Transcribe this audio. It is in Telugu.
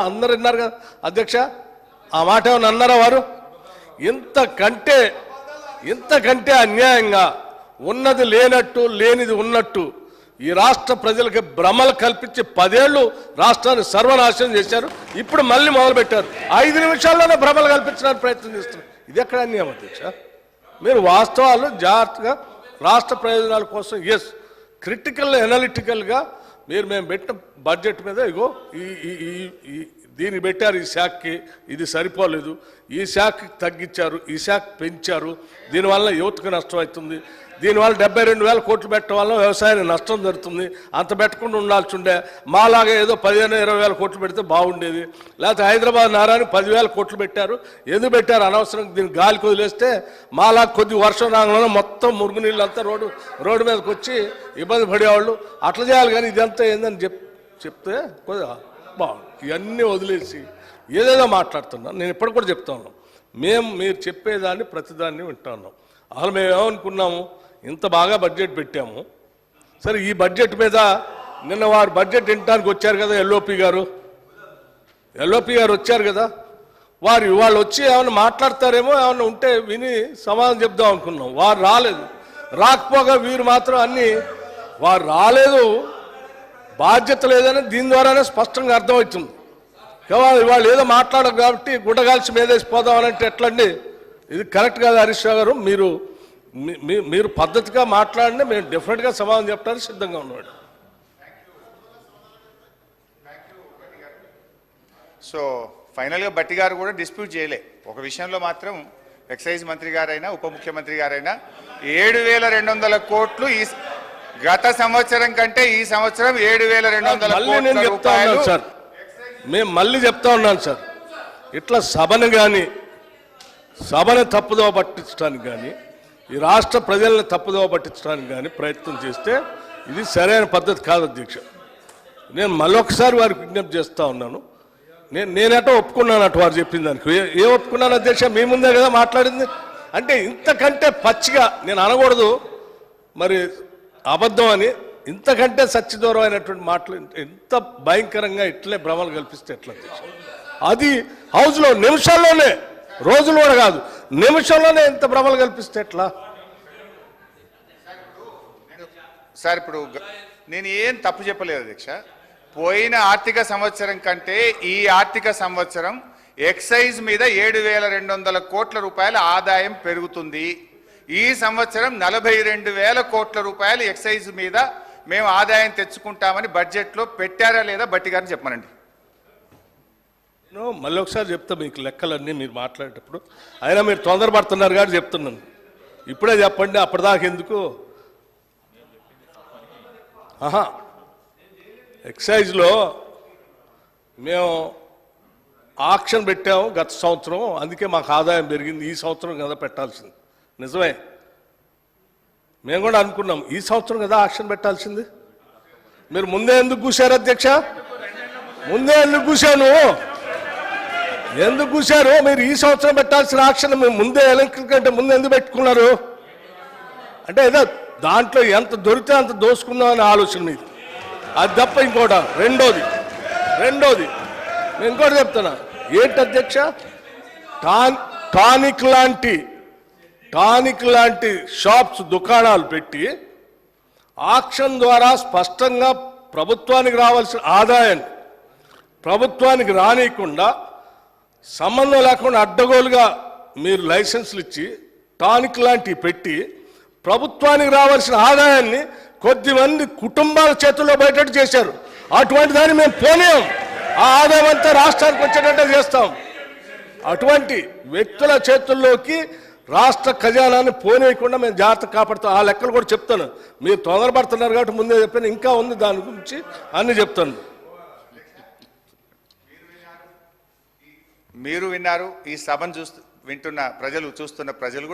అందరు విన్నారు కదా. అధ్యక్ష ఆ మాట ఏమన్నా అన్నారా వారు? ఇంతకంటే ఇంతకంటే అన్యాయంగా ఉన్నది లేనట్టు లేనిది ఉన్నట్టు ఈ రాష్ట్ర ప్రజలకి భ్రమలు కల్పించి పదేళ్ళు రాష్ట్రాన్ని సర్వనాశనం చేశారు. ఇప్పుడు మళ్ళీ మొదలుపెట్టారు. ఐదు నిమిషాల్లోనే భ్రమలు కల్పించడానికి ప్రయత్నం చేస్తున్నారు. ఇది ఎక్కడ అన్యాయం అధ్యక్ష? మీరు వాస్తవాలు జాగ్రత్తగా రాష్ట్ర ప్రయోజనాల కోసం ఎస్ క్రిటికల్ ఎనలిటికల్గా మీరు మేము పెట్టిన బడ్జెట్ మీద ఇగో ఈ దీన్ని పెట్టారు ఈ శాఖకి ఇది సరిపోలేదు. ఈ శాఖకి తగ్గించారు ఈ శాఖ పెంచారు. దీనివల్ల యువతకు నష్టం అవుతుంది. దీనివల్ల డెబ్బై రెండు వేల కోట్లు పెట్టడం వల్ల వ్యవసాయానికి నష్టం జరుగుతుంది. అంత పెట్టకుండా ఉండాల్సి ఉండే మాలాగా ఏదో పదిహేను ఇరవై వేల కోట్లు పెడితే బాగుండేది. లేకపోతే హైదరాబాద్ నారాయణ పదివేల కోట్లు పెట్టారు. ఎందుకు పెట్టారు? అనవసరం దీన్ని గాలికి వదిలేస్తే మాలా కొద్ది వర్షం రాగానే మొత్తం మురుగునీళ్ళు అంతా రోడ్డు రోడ్డు మీదకి వచ్చి ఇబ్బంది పడేవాళ్ళు. అట్లా చేయాలి కానీ ఇదంతా ఏందని చెప్ చెప్తే కొద్దిగా బాగుంది ఇవన్నీ వదిలేసి ఏదేదో మాట్లాడుతున్నాం. నేను ఇప్పటికి కూడా చెప్తాను మేము మీరు చెప్పేదాన్ని ప్రతిదాన్ని వింటాను అసలు మేము ఏమనుకున్నాము? ఇంత బాగా బడ్జెట్ పెట్టాము. సరే ఈ బడ్జెట్ మీద నిన్న వారు బడ్జెట్ వినడానికి వచ్చారు కదా ఎల్ఓపి గారు? ఎల్ఓపి గారు వచ్చారు కదా? వారు వాళ్ళు వచ్చి ఏమైనా మాట్లాడతారేమో ఏమైనా ఉంటే విని సమాధానం చెప్దాం అనుకున్నాం. వారు రాలేదు. రాకపోగా వీరు మాత్రం అన్ని వారు రాలేదు. బాధ్యత లేదని దీని ద్వారానే స్పష్టంగా అర్థమవుతుంది. కేవలం వాళ్ళు ఏదో మాట్లాడరు కాబట్టి గుడ్డగాల్చి మీదేసి పోదామనంటే ఎట్లండి? ఇది కరెక్ట్ కాదు హరీష్ రావు గారు మీరు మీరు పద్ధతిగా మాట్లాడినా మేము డిఫరెంట్గా సమాధానం చెప్పడానికి సిద్ధంగా ఉన్నాడు సో ఫైనల్గా బట్టి గారు కూడా డిస్ప్యూట్ చేయలే. ఒక విషయంలో మాత్రం ఎక్సైజ్ మంత్రి గారైనా ఉప ముఖ్యమంత్రి గారైనా ఏడు వేల రెండు వందల కోట్లు ఈ గత సంవత్సరం కంటే ఈ సంవత్సరం ఏడు వేల రెండు వందల మళ్ళీ నేను చెప్తా ఉన్నాను సార్. మేము మళ్ళీ చెప్తా ఉన్నాను సార్. ఇట్లా సభను కానీ సభను తప్పుదోవ పట్టించడానికి కానీ ఈ రాష్ట్ర ప్రజల్ని తప్పుదోవ పట్టించడానికి కానీ ప్రయత్నం చేస్తే ఇది సరైన పద్ధతి కాదు అధ్యక్ష. నేను మళ్ళొకసారి వారికి విజ్ఞప్తి చేస్తా ఉన్నాను. నేను నేనటో ఒప్పుకున్నాను అటు వారు చెప్పిన దానికి. ఏ- ఏ ఒప్పుకున్నాను అధ్యక్ష? మీ ముందే కదా మాట్లాడింది. అంటే ఇంతకంటే పచ్చిగా నేను అనకూడదు. మరి అబద్ధం అని ఇంతకంటే సత్యదూరమైనటువంటి మాటలు ఎంత భయంకరంగా ఇట్లే భ్రమలు కల్పిస్తే ఎట్లా? అది హౌస్లో నిమిషాల్లోనే రోజులు కూడా కాదు నిమిషంలోనే ఇంత భ్రమలు కల్పిస్తే ఎట్లా? సార్ ఇప్పుడు నేను ఏం తప్పు చెప్పలేదు అధ్యక్ష పోయిన ఆర్థిక సంవత్సరం కంటే ఈ ఆర్థిక సంవత్సరం ఎక్సైజ్ మీద ఏడు వేల రెండు వందల కోట్ల రూపాయల ఆదాయం పెరుగుతుంది. ఈ సంవత్సరం నలభై రెండు వేల కోట్ల రూపాయలు ఎక్సైజ్ మీద మేము ఆదాయం తెచ్చుకుంటామని బడ్జెట్లో పెట్టారా లేదా బట్టి గారిని చెప్పమనండి. నేను మళ్ళీ ఒకసారి చెప్తా మీకు లెక్కలన్నీ మీరు మాట్లాడేటప్పుడు. అయినా మీరు తొందరపడుతున్నారు కాబట్టి చెప్తున్నాను. ఇప్పుడే చెప్పండి అప్పటిదాకా ఎందుకు? ఆహా. ఎక్సైజ్లో మేము ఆక్షన్ పెట్టాము గత సంవత్సరం అందుకే మాకు ఆదాయం పెరిగింది. ఈ సంవత్సరం కదా పెట్టాల్సింది. నిజమే. మేము కూడా అనుకున్నాం ఈ సంవత్సరం కదా ఆక్షన్ పెట్టాల్సింది. మీరు ముందే ఎందుకు కూశారు అధ్యక్ష? ముందే ఎందుకు కూశాను? ఎందుకు కూశారు? మీరు ఈ సంవత్సరం పెట్టాల్సిన ఆక్షన్ మీరు ముందే ఎలక్ట్రిక్ కంటే ముందు ఎందుకు పెట్టుకున్నారు? అంటే ఏదో దాంట్లో ఎంత దొరికితే అంత దోసుకుందాం అనే ఆలోచన మీది. అది తప్ప ఇంకోట రెండోది రెండోది నేను ఇంకోటి చెప్తున్నా. ఏంటి అధ్యక్ష? టాన్ టానిక్ లాంటి టానిక్ లాంటి షాప్స్ దుకాణాలు పెట్టి ఆక్షన్ ద్వారా స్పష్టంగా ప్రభుత్వానికి రావాల్సిన ఆదాయాన్ని ప్రభుత్వానికి రానియకుండా సంబంధం లేకుండా అడ్డగోలుగా మీరు లైసెన్సులు ఇచ్చి టానిక్ లాంటివి పెట్టి ప్రభుత్వానికి రావాల్సిన ఆదాయాన్ని కొద్దిమంది కుటుంబాల చేతుల్లో బయటట్టు చేశారు. అటువంటి దాన్ని మేము పోలేం ఆ ఆదాయం అంతా రాష్ట్రానికి వచ్చేటట్టే చేస్తాం. అటువంటి వ్యక్తుల చేతుల్లోకి రాష్ట్ర ఖజానాన్ని పోనీయకుండా మేము జాగ్రత్త కాపాడుతాం. ఆ లెక్కలు కూడా చెప్తాను. మీరు తొందరపడుతున్నారు కాబట్టి ముందే చెప్పాను. ఇంకా ఉంది దాని గురించి అన్ని చెప్తాను. మీరు విన్నారు. ఈ సభను చూస్తూ వింటున్న ప్రజలు చూస్తున్న ప్రజలు కూడా